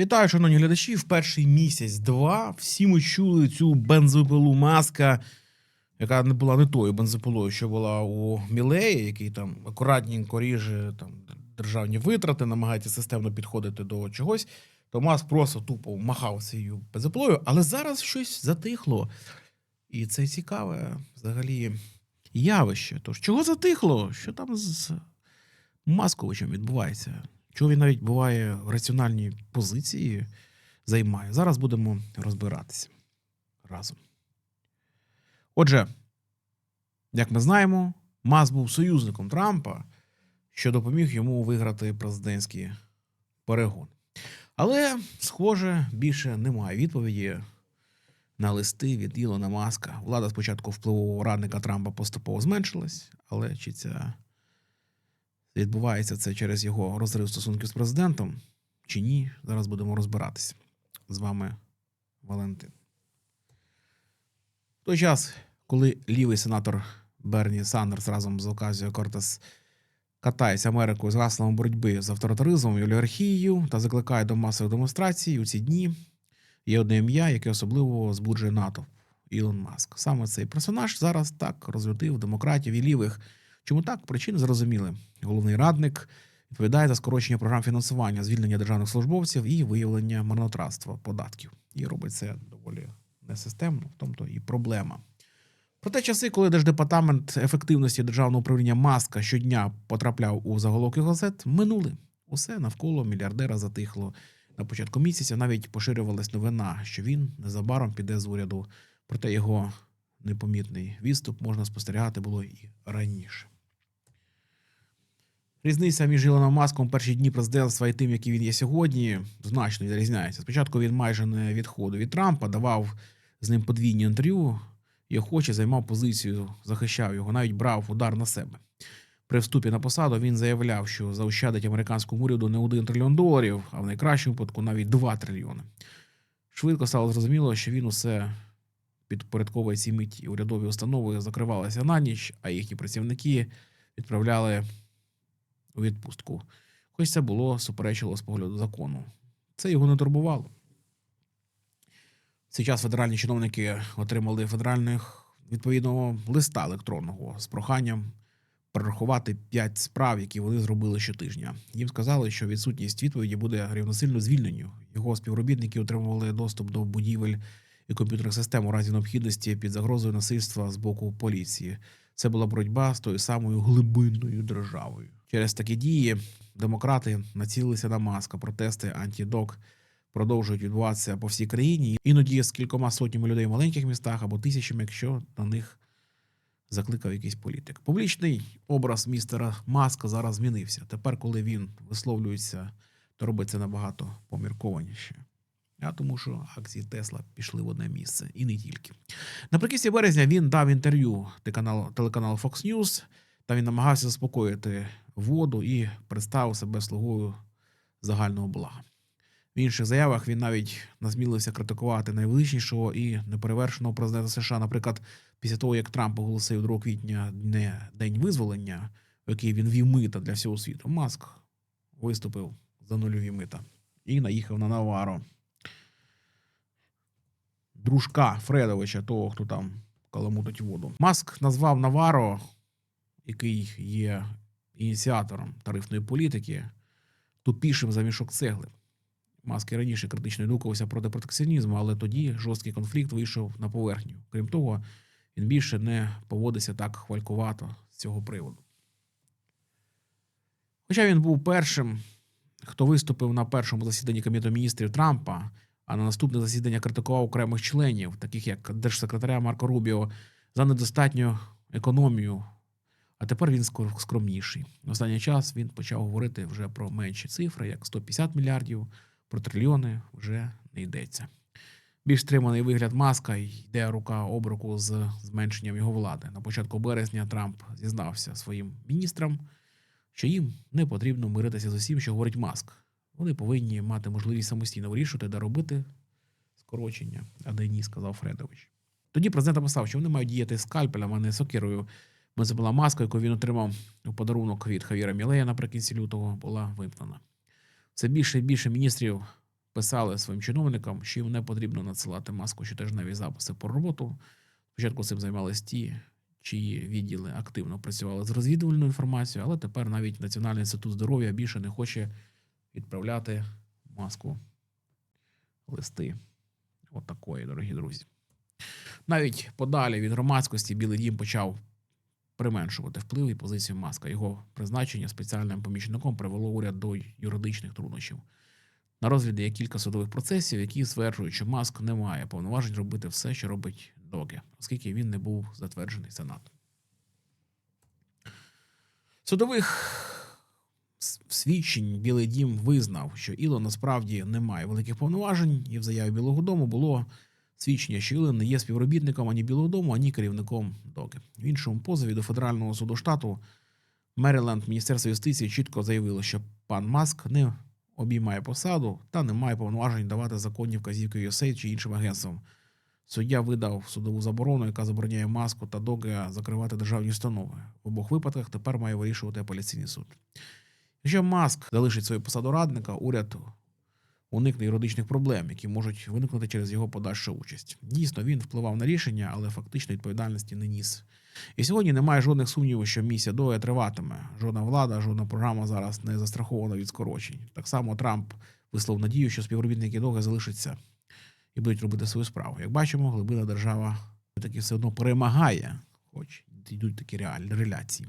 Вітаю, шановні глядачі. В перший місяць-два всі ми чули цю бензопилу маска, яка не була не тою бензопилою, що була у Мілеї, який там акуратненько ріже там державні витрати, намагається системно підходити до чогось. То Маск просто тупо махав цією бензопилою, але зараз щось затихло. І це цікаве взагалі явище. Тож, чого затихло? Що там з Масковичем відбувається? Чого він навіть буває в раціональній позиції займає? Зараз будемо розбиратися разом. Отже, як ми знаємо, Мас був союзником Трампа, що допоміг йому виграти президентські перегони. Але, схоже, більше немає відповіді на листи від Ілона Маска. Влада спочатку впливового радника Трампа поступово зменшилась, але чи ця відбувається це через його розрив стосунків з президентом чи ні? Зараз будемо розбиратися. З вами Валентин. В той час, коли лівий сенатор Берні Сандерс разом з Оказіо Кортес катається Америкою з гаслами боротьби з авторитаризмом і олігархією та закликає до масових демонстрацій у ці дні, є одне ім'я, яке особливо збуджує НАТО Ілон Маск. Саме цей персонаж зараз так розлютив демократів і лівих. Чому так? Причини зрозуміли. Головний радник відповідає за скорочення програм фінансування, звільнення державних службовців і виявлення марнотратства податків. І робить це доволі несистемно, в тому то і проблема. Проте часи, коли Держдепартамент ефективності державного управління Маска щодня потрапляв у заголовки газет, минули. Усе навколо мільярдера затихло. На початку місяця навіть поширювалась новина, що він незабаром піде з уряду. Проте його непомітний відступ можна спостерігати було і раніше. Різниця між Ілоном Маском перші дні президентства і тим, який він є сьогодні, значно відрізняється. Спочатку він майже не відходив від Трампа, давав з ним подвійні інтерв'ю і охоче займав позицію, захищав його, навіть брав удар на себе. При вступі на посаду він заявляв, що заощадить американському уряду не один трильйон доларів, а в найкращому випадку навіть 2 трильйони. Швидко стало зрозуміло, що він усе підпорядковує цій миті. Урядові установи закривалися на ніч, а їхні працівники відправляли у відпустку. Хоч це було суперечило з погляду закону. Це його не турбувало. В цей час федеральні чиновники отримали федеральних відповідного листа електронного з проханням перерахувати п'ять справ, які вони зробили щотижня. Їм сказали, що відсутність відповіді буде рівносильно звільненню. Його співробітники отримували доступ до будівель і комп'ютерних систем у разі необхідності під загрозою насильства з боку поліції. Це була боротьба з тою самою глибинною державою. Через такі дії демократи націлилися на маска. Протести антідок продовжують відбуватися по всій країні. Іноді з кількома сотнями людей в маленьких містах або тисячами, якщо на них закликав якийсь політик. Публічний образ містера Маска зараз змінився. Тепер, коли він висловлюється, то робить це набагато поміркованіше. А тому, що акції Тесла пішли в одне місце, і не тільки. Наприкінці березня він дав інтерв'ю телеканалу Fox News, та він намагався заспокоїти воду і представив себе слугою загального блага. В інших заявах він навіть насмілився критикувати найвеличнішого і неперевершеного президента США. Наприклад, після того, як Трамп оголосив 2 квітня не день визволення, в який він вів мита для всього світу, Маск виступив за нульові мита і наїхав на Наваро. Дружка Фредовича, того, хто там каламутить воду. Маск назвав Наваро, який є ініціатором тарифної політики, тупішим за мішок цегли. Маск і раніше критично відгукувався проти протекціонізму, але тоді жорсткий конфлікт вийшов на поверхню. Крім того, він більше не поводиться так хвалькувато з цього приводу. Хоча він був першим, хто виступив на першому засіданні Кабінету міністрів Трампа, а на наступне засідання критикував окремих членів, таких як держсекретаря Марко Рубіо, за недостатню економію. А тепер він скромніший. В останній час він почав говорити вже про менші цифри, як 150 мільярдів, про трильйони вже не йдеться. Більш стриманий вигляд маска йде рука об руку з зменшенням його влади. На початку березня Трамп зізнався своїм міністрам, що їм не потрібно миритися з усім, що говорить Маск. Вони повинні мати можливість самостійно вирішувати, де робити скорочення, а де ні, сказав Фредович. Тоді президент написав, що вони мають діяти скальпелем, а не сокирою. Це була маска, яку він отримав у подарунок від Хавіра Мілея наприкінці лютого, була вимкнена. Все більше і більше міністрів писали своїм чиновникам, що їм не потрібно надсилати маску щотижневі записи про роботу. Спочатку цим займалися ті, чиї відділи активно працювали з розвідувальною інформацією, але тепер навіть Національний інститут здоров'я більше не хоче відправляти маску листи. От дорогі друзі. Навіть подалі від громадськості Білий Дім почав применшувати вплив і позицію маска. Його призначення спеціальним помічником привело уряд до юридичних труднощів. На розгляді є кілька судових процесів, які стверджують, що маск не має повноважень робити все, що робить Доге, оскільки він не був затверджений Сенатом. Судових свідчень Білий Дім визнав, що Ілон насправді не має великих повноважень, і в заяві Білого Дому було свідчення, що Ілон не є співробітником ані Білого Дому, ані керівником Доги. В іншому позові до федерального суду штату Мериленд Міністерство юстиції чітко заявило, що пан Маск не обіймає посаду та не має повноважень давати законні вказівки USAID чи іншим агентствам. Суддя видав судову заборону, яка забороняє маску та доги закривати державні установи. В обох випадках тепер має вирішувати апеляційний суд. Якщо Маск залишить свою посаду радника, уряд уникне юридичних проблем, які можуть виникнути через його подальшу участь. Дійсно, він впливав на рішення, але фактично відповідальності не ніс. І сьогодні немає жодних сумнівів, що місія Доя триватиме. Жодна влада, жодна програма зараз не застрахована від скорочень. Так само Трамп вислов надію, що співробітники Доги залишаться і будуть робити свою справу. Як бачимо, глибина держава таки все одно перемагає, хоч йдуть такі реальні реляції.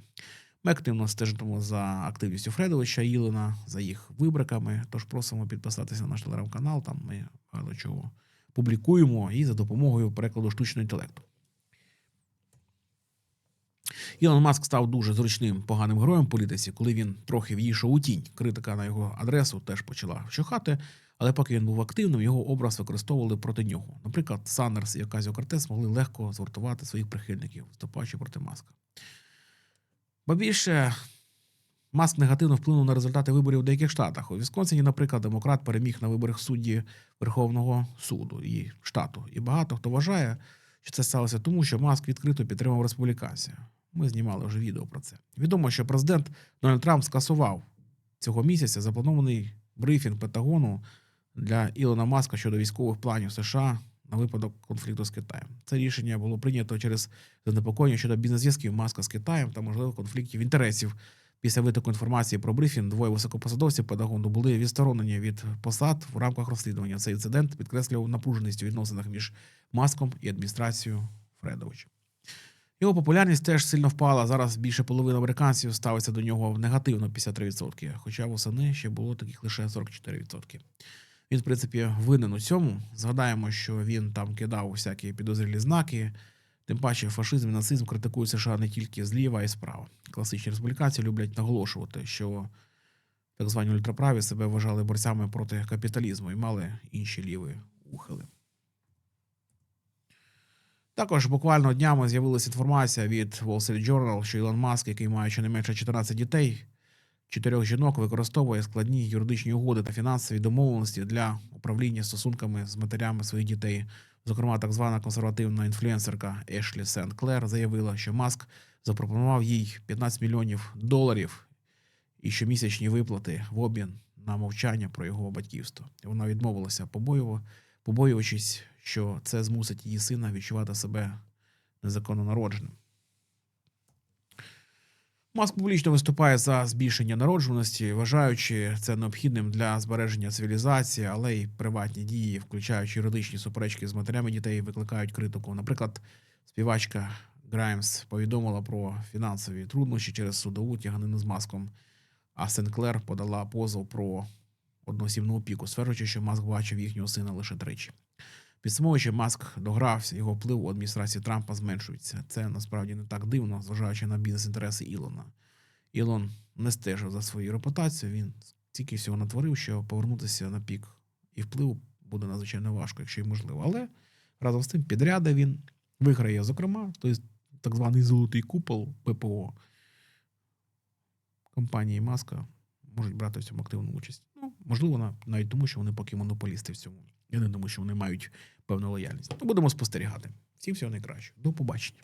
Ми активно стежимо за активністю Фредовича Ілина, за їх вибриками. Тож просимо підписатися на наш телеграм-канал. Там ми багато чого публікуємо і за допомогою перекладу штучного інтелекту. Ілон Маск став дуже зручним поганим героєм політиці, коли він трохи в'їшов у тінь. Критика на його адресу теж почала вщухати, але поки він був активним, його образ використовували проти нього. Наприклад, Сандерс і Оказіо Кортес могли легко згуртувати своїх прихильників, виступаючи проти Маска. Ба більше Маск негативно вплинув на результати виборів у деяких штатах. У Вісконсині, наприклад, демократ переміг на виборах судді Верховного суду і штату. І багато хто вважає, що це сталося тому, що Маск відкрито підтримав республіканців. Ми знімали вже відео про це. Відомо, що президент Дональд Трамп скасував цього місяця запланований брифінг Пентагону для Ілона Маска щодо військових планів США на випадок конфлікту з Китаєм. Це рішення було прийнято через занепокоєння щодо бізнес-зв'язків Маска з Китаєм та можливих конфліктів інтересів. Після витоку інформації про брифінг двоє високопосадовців Пентагону були відсторонені від посад в рамках розслідування. Цей інцидент підкреслював напруженість у відносинах між Маском і адміністрацією Фредовича. Його популярність теж сильно впала. Зараз більше половини американців ставиться до нього негативно 53%, хоча восени ще було таких лише 44%. Він, в принципі, винен у цьому. Згадаємо, що він там кидав всякі підозрілі знаки. Тим паче, фашизм і нацизм критикують США не тільки зліва, а й справа. Класичні республіканці люблять наголошувати, що так звані ультраправі себе вважали борцями проти капіталізму і мали інші ліві ухили. Також буквально днями з'явилася інформація від Wall Street Journal, що Ілон Маск, який має щонайменше 14 дітей, чотирьох жінок використовує складні юридичні угоди та фінансові домовленості для управління стосунками з матерями своїх дітей. Зокрема, так звана консервативна інфлюенсерка Ешлі Сент Клер заявила, що Маск запропонував їй 15 мільйонів доларів і щомісячні виплати в обмін на мовчання про його батьківство. Вона відмовилася побоювати побоюючись, що це змусить її сина відчувати себе незаконно народженим. Маск публічно виступає за збільшення народжуваності, вважаючи це необхідним для збереження цивілізації, але й приватні дії, включаючи юридичні суперечки з матерями дітей, викликають критику. Наприклад, співачка Граймс повідомила про фінансові труднощі через судову тяганину з маском, а Сенклер подала позов про одноосібну опіку, стверджуючи, що Маск бачив їхнього сина лише тричі. Підсумовуючи, Маск догрався, його вплив у адміністрації Трампа зменшується. Це насправді не так дивно, зважаючи на бізнес-інтереси Ілона. Ілон не стежив за свою репутацію, він тільки всього натворив, що повернутися на пік і впливу буде надзвичайно важко, якщо й можливо. Але разом з тим підряди він виграє, зокрема, той так званий золотий купол ППО компанії Маска можуть брати в цьому активну участь. Ну, можливо, навіть тому, що вони поки монополісти в цьому. Я не думаю, що вони мають певну лояльність. Ну, будемо спостерігати. Всім всього найкращого. До побачення.